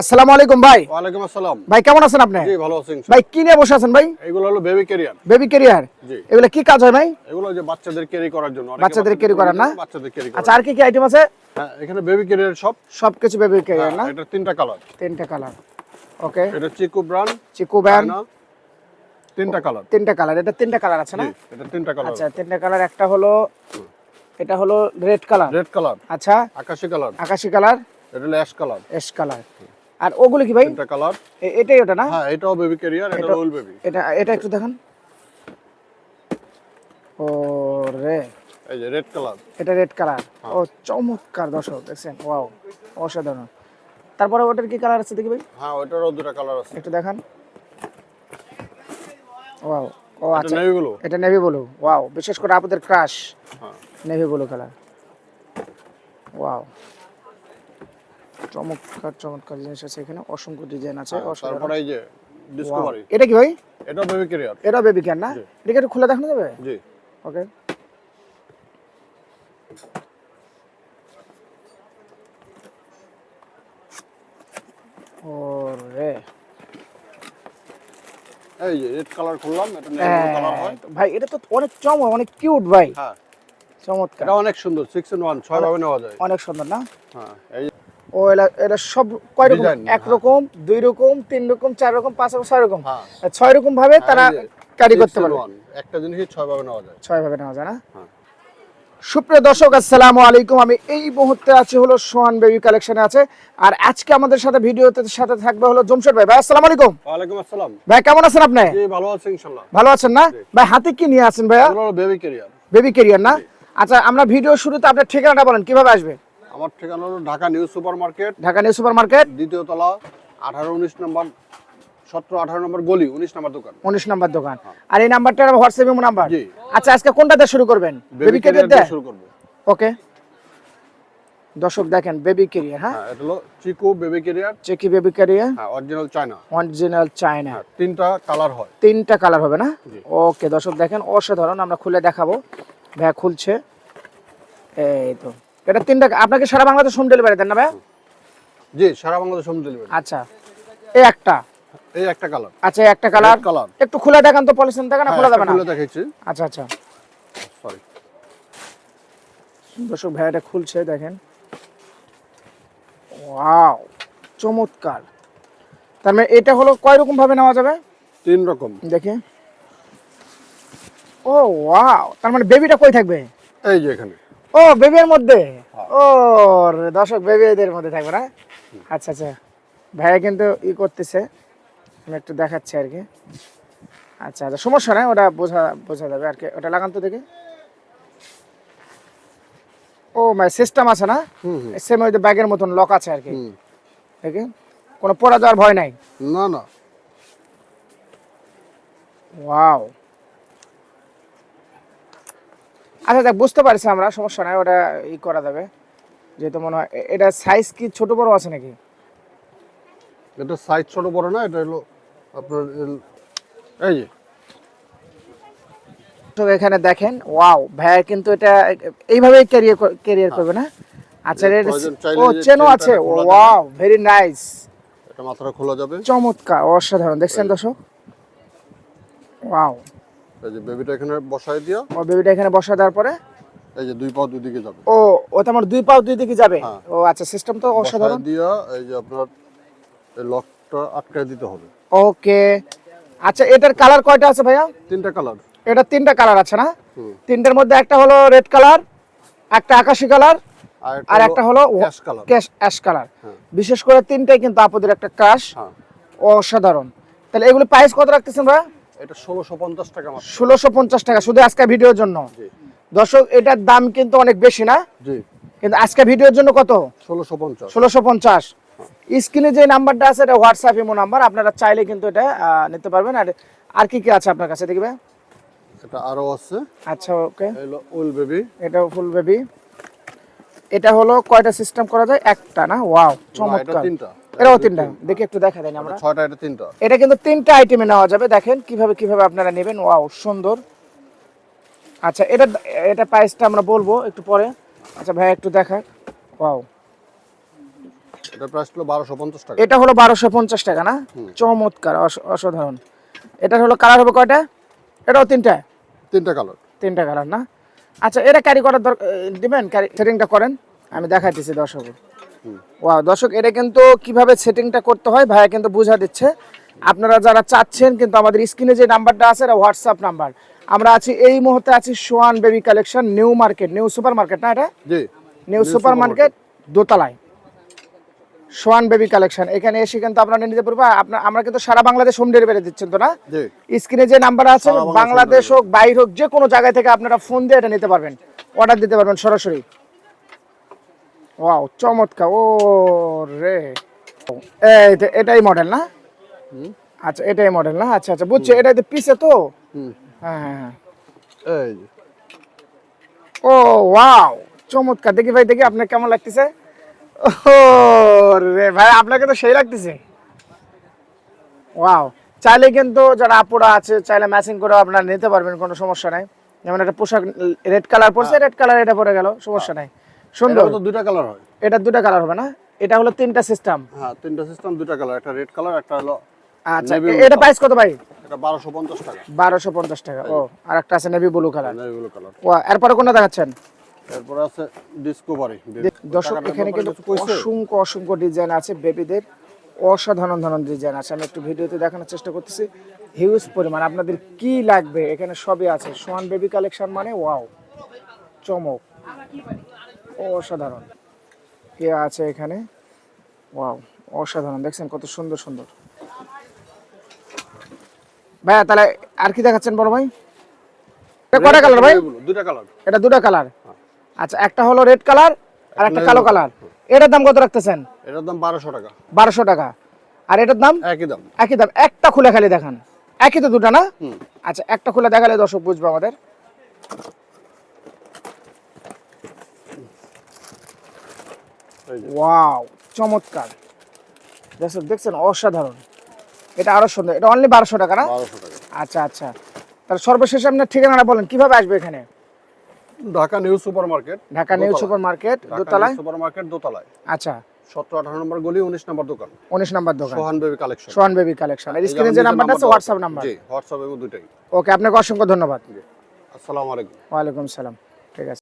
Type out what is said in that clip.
আসসালামু আলাইকুম ভাই। ওয়ালাইকুম আসসালাম। ভাই কেমন আছেন আপনি? জি ভালো আছেন ভাই কি নিয়ে বসে আছেন ভাই? এগুলো হলো বেবি ক্যারিয়ার বেবি ক্যারিয়ার জি। এগুলো কি কাজ হয় ভাই? এগুলো যে বাচ্চাদের ক্যারি করার জন্য। বাচ্চাদের carry করার না? বাচ্চাদের ক্যারি আচ্ছা আর কি কি আইটেম আছে? হ্যাঁ এখানে বেবি ক্যারিয়ার সব। সবকিছু বেবি ক্যারিয়ার না? এটা তিনটা কালার তিনটা কালার ওকে এটা চিকু ব্রান্ড চিকু ব্যান তিনটা কালার তিনটা কালার এটা তিনটা কালার আছে না? এটা তিনটা কালার আচ্ছা তিনটা কালার একটা হলো এটা হলো রেড কালার রেড কালার আচ্ছা। আকাশি কালার আকাশি কালার এটা হলো অ্যাশ কালার এস কালার আর ওগুলো কি ভাই? তিনটা কালার। এটাই ওটা না? হ্যাঁ এটাও বেবি ক্যারিয়ার এটা এটা- রোল বেবি এটা এটা একটু দেখান। ও রে এই যে রেড কালার এটা রেড কালার ও চমৎকার দর্শক দেখছেন? ওয়াও অসাধারণ। তারপরে ওটার কি কালার আছে দেখি ভাই? হ্যাঁ ওটারও দুটা কালার আছে। একটু দেখান। ওয়াও ও আচ্ছা। নেভি ব্লু এটা নেভি ব্লু ওয়াও বিশেষ করে আপনাদের ক্রাশ হ্যাঁ। Navy blue colour wow. চমৎকার চমৎকার জিনিস আছে এখানে। অসংখ্য ডিজাইন আছে হ্যাঁ, তারপরে এই যে ডিসকভারি এটা কি ভাই? এটাও বেবি ক্যারিয়ার এটা বেবি ক্যান না? জি। এটাকে একটু খুলে দেখানো যাবে? জি। ওকে ওরে। এই যে রেড কালার খুললাম এটা নেভি হ্যাঁ, কালার হয়। ভাই এটা তো অনেক চমক অনেক কিউট ভাই। হ্যাঁ। চমৎকার। এটা অনেক সুন্দর সিক্স ইন ওয়ান ছয় ভাবে নেওয়া যায়। অনেক সুন্দর না? হ্যাঁ এই ও এটা এটা সব কয় রকম? এক রকম দুই রকম তিন রকম চার রকম পাঁচ রকম ছয় রকম? হ্যাঁ। ছয় রকম ভাবে তারা এই ক্যারি করতে পারে একটা জিনিসই ছয় ভাবে নেওয়া যায়। ছয় ভাবে নেওয়া যায় না? হ্যাঁ। সুপ্রিয় দর্শক আসসালামু আলাইকুম। আমি এই মুহূর্তে আছি হলো সোহান বেবি কালেকশনে আছে। আর আজকে আমাদের সাথে ভিডিওতে সাথে থাকবে হলো জমশেদ ভাই। ভাই আসসালামু আলাইকুম। ওয়ালাইকুম আসসালাম। ভাই কেমন আছেন আপনি? জি ভালো আছে ইনশাআল্লাহ। ভালো আছেন না? ভাই হাতে কি নিয়ে আছেন ভাইয়া? হলো বেবি ক্যারিয়ার বেবি ক্যারিয়ার না? আচ্ছা আমরা ভিডিও শুরুতে আপনার ঠিকানাটা বলেন কীভাবে আসবে? আমার ঠিকানা হলো Dhaka new super market Dhaka new super market দ্বিতীয় তলা আঠারো উনিশ নম্বর সতেরো আঠারো নম্বর গলি উনিশ নম্বর দোকান। উনিশ নাম্বার দোকান। আর এই নাম্বারটা হোয়াটসঅ্যাপ নাম্বার? আচ্ছা আজকে কোনটাতে শুরু করবেন? বেবি ক্যারিয়ার দিয়ে শুরু করব। ওকে দর্শক দেখেন বেবি ক্যারিয়ার হ্যাঁ? হ্যাঁ এটা হলো Chicco baby carrier Chicco baby carrier হ্যাঁ অরিজিনাল চায়না অরিজিনাল চায়না তিনটা কালার হয়। তিনটা কালার হবে না? ওকে দর্শক দেখেন অসাধারণ আমরা খুলে দেখাবো। ভাইয়া খুলছে। এই তো। এটা তিনটা আপনাকে সারা বাংলাদেশ হোম ডেলিভারি দেন না ভাই জি সারা বাংলাদেশ হোম ডেলিভারি আচ্ছা। এই একটা? এই একটা কালার আচ্ছা একটা কালার কালার একটু খুলে দেখান তো পলিসিন দেখেন না খোলা যাবে না? খুলে দেখাচ্ছি। আচ্ছা আচ্ছা। সরি দর্শক ভাইয়াটা খুলছে দেখেন। ওয়াও চমৎকার। তার মানে এটা হলো কয় রকম ভাবে নেওয়া যাবে? তিন রকম। দেখে। ও ওয়াও তার মানে বেবিটা কই থাকবে? এই যে এখানে। ও বেবির মধ্যে? হ্যাঁ। ও দর্শক বেবিদের মধ্যে থাকবে না? আচ্ছা আচ্ছা। ভাইয়া কিন্তু ই করতেছে। আমি একটু দেখাচ্ছি আর কি। আচ্ছা আচ্ছা। সমস্যা নাই ওটা বোঝা বোঝা যাবে আর কি। ওটা লাগান তো দেখি। ও মানে সিস্টেম আছে না? সেম ওই ব্যাগের মতন লক আছে আর কি। দেখি। কোনো পড়া যাওয়ার ভয় নাই? না না। ওয়াও আচ্ছা দেখ বুঝতে পারছি আমরা সমস্যা নাই ওটা ই করা যাবে। যেহেতু মনে হয় এটা সাইজ কি ছোট বড় আছে নাকি? এটা সাইজ ছোট বড় না এটা হলো আপনার এই যে। তো এখানে দেখেন ওয়াও ভাইয়া কিন্তু এটা এইভাবেই ক্যারিয়ার ক্যারিয়ার করবে না? আচ্ছা চাইলে ও চেনও আছে ওয়াও ভেরি নাইস এটা মাথাটা খোলা যাবে। চমৎকার অসাধারণ দেখছেন দর্শক? ওয়াও এই যে বেবিটা এখানে বসায় দিয়া ও বেবিটা এখানে বসা দেওয়ার পরে? এই যে দুই পা দুই দিকে যাবে। ও ও তো আমার দুই পাও দুই দিকে যাবে? হ্যাঁ। ও আচ্ছা সিস্টেম তো অসাধারণ। বসায় দিয়া এই যে আপনার এই লকটা আটকায় দিতে হবে। ওকে। আচ্ছা এটার কালার কয়টা আছে ভাইয়া? তিনটা কালার এটা তিনটা কালার আছে না? তিনটার মধ্যে একটা হলো রেড কালার একটা আকাশি কালার আর একটা হলো ক্যাশ কালার ক্যাশ অ্যাশ কালার। বিশেষ করে তিনটাই কিন্তু আপুদের একটা ক্রাশ হ্যাঁ। অসাধারণ। তাহলে এগুলো প্রাইস কত রাখতেছেন ভাইয়া? এটা টাকা মাত্র। শুধু আজকে ভিডিওর জন্য? দর্শক এটার দাম কিন্তু অনেক বেশি না? জি। কিন্তু আজকে ভিডিওর জন্য কত? ষোলোশো পঞ্চাশ। ষোলোশো পঞ্চাশ। স্ক্রিনে যে নাম্বারটা আছে এটা হোয়াটসঅ্যাপ ইমো নাম্বার আপনারা চাইলে কিন্তু এটা নিতে পারবেন। আর আর কি কি আছে আপনার কাছে দেখবে এটা আরও আছে। আচ্ছা ওকে। হলো উল বেবি এটা ফুল বেবি এটা হলো কয়টা সিস্টেম করা যায়? একটা না? ওয়াও চমৎকার। তিনটা। এটাও তিনটা। দেখি একটু দেখা দেন আমরা। ছয়টা এটা তিনটা। এটা কিন্তু তিনটা আইটেমে নেওয়া যাবে। দেখেন কীভাবে কীভাবে আপনারা নেবেন। ওয়াও সুন্দর। আচ্ছা এটা এটা প্রাইসটা আমরা বলব একটু পরে। আচ্ছা ভাই একটু দেখা ওয়াও। এটা প্রাইস হলো টাকা। এটা হলো বারোশো পঞ্চাশ টাকা না? চমৎকার অসাধারণ। এটা হলো কালার হবে কয়টা? এটাও তিনটা? তিনটা কালার তিনটা কালার না? আচ্ছা এটা ক্যারি করার দরকার দিবেন? ক্যারি সেটিংটা করেন। আমি দেখাইতেছি দর্শক ওয়া দর্শক এটা কিন্তু কীভাবে সেটিংটা করতে হয় ভাইয়া কিন্তু বুঝা দিচ্ছে। আপনারা যারা চাচ্ছেন কিন্তু আমাদের স্ক্রিনে যে নাম্বারটা আছে এটা হোয়াটসঅ্যাপ নাম্বার। আমরা আছি এই মুহূর্তে আছি swan baby collection new market new super market না এটা? জি। নিউ সুপার মার্কেট দোতলায়। সোয়ান বেবি কালেকশন এখানে এসে কিন্তু আপনারা নিতে পারব। আপনার আমরা কিন্তু সারা বাংলাদেশ হোম ডেলিভারি দিচ্ছেন তো না? স্ক্রিনে যে নাম্বার আছে বাংলাদেশ বাংলাদেশ হোক বাইর হোক যে কোনো জায়গা থেকে আপনারা ফোন দিয়ে এটা নিতে পারবেন। অর্ডার দিতে পারবেন সরাসরি। ওয়াও চমৎকার। ও রে এটাই মডেল না? আচ্ছা এটাই মডেল না? আচ্ছা আচ্ছা বুঝছি এটা তো পিছে তো? হ্যাঁ হ্যাঁ হ্যাঁ। ও ওয়াও চমৎকার। দেখি ভাই দেখি আপনার কেমন লাগতেছে? ও রে ভাই আপনাকে তো সেই লাগতেছে। ওয়াও চাইলে কিন্তু যারা আপুরা আছে চাইলে ম্যাচিং করে আপনারা নিতে পারবেন কোনো সমস্যা নাই। যেমন একটা পোশাক রেড কালার পরছে রেড কালার এটা পরে গেল সমস্যা নাই। সুন্দর। তো দুইটা কালার হয়। এটা দুটা কালার হবে না? এটা হলো তিনটা সিস্টেম হ্যাঁ তিনটা সিস্টেম দুইটা কালার একটা রেড কালার একটা হলো আচ্ছা এটা প্রাইস কত ভাই? এটা বারোশো পঞ্চাশ টাকা। বারোশো পঞ্চাশ টাকা। ও আর একটা আছে navy blue colour navy blue colour ও এরপরে কোনটা দেখাচ্ছেন? এরপরে আছে ডিসকভারি দর্শক এখানে কিন্তু অসংখ্য অসংখ্য ডিজাইন আছে বেবিদের অসাধারণ ধরনের ডিজাইন আছে। আমি একটু ভিডিওতে দেখানোর চেষ্টা করতেছি। হিউজ পরিমাণ। আপনাদের কি লাগবে? এখানে সবই আছে। সোয়ান বেবি কালেকশন মানে ওয়াও চমক। অসাধারণ। কে আছে এখানে? ওয়াও অসাধারণ। দেখছেন কত সুন্দর সুন্দর। ভাইয়া তাহলে আর কি দেখাচ্ছেন বড় ভাই? এটা কটা কালার ভাই? দুইটা কালার এটা দুটো কালার আচ্ছা একটা হলো রেড কালার আর একটা কালো কালার এটার দাম কত রাখতেছেন? এটার দাম বারোশো টাকা। বারোশো টাকা। আর এটার দাম? একই দাম। একই দাম। একটা খুলে খালি দেখান। একই তো দুটো না? আচ্ছা একটা খুলে দেখালে দর্শক বুঝবে আমাদের এই যে ওয়াও চমৎকার। দেখছেন অসাধারণ। এটা আরও সুন্দর। এটা অনলি বারোশো টাকা না? আচ্ছা আচ্ছা। তাহলে সর্বশেষ আপনার ঠিকানাটা বলেন কীভাবে আসবে এখানে? Dhaka new super market Dhaka new super market দোতলায়? সুপার মার্কেট দোতলায়। আচ্ছা। সতেরো আঠারো নম্বর গলি উনিশ নম্বর দোকান। উনিশ নাম্বার দোকান। Swan baby collection. Swan baby collection. আর স্ক্রিনে যে নাম্বারটা আছে হোয়াটসঅ্যাপ নাম্বার। জি হোয়াটসঅ্যাপ এবং দুটাই ওকে আপনাকে অসংখ্য ধন্যবাদ। আসসালামু আলাইকুম। ওয়ালাইকুম সালাম। ঠিক আছে।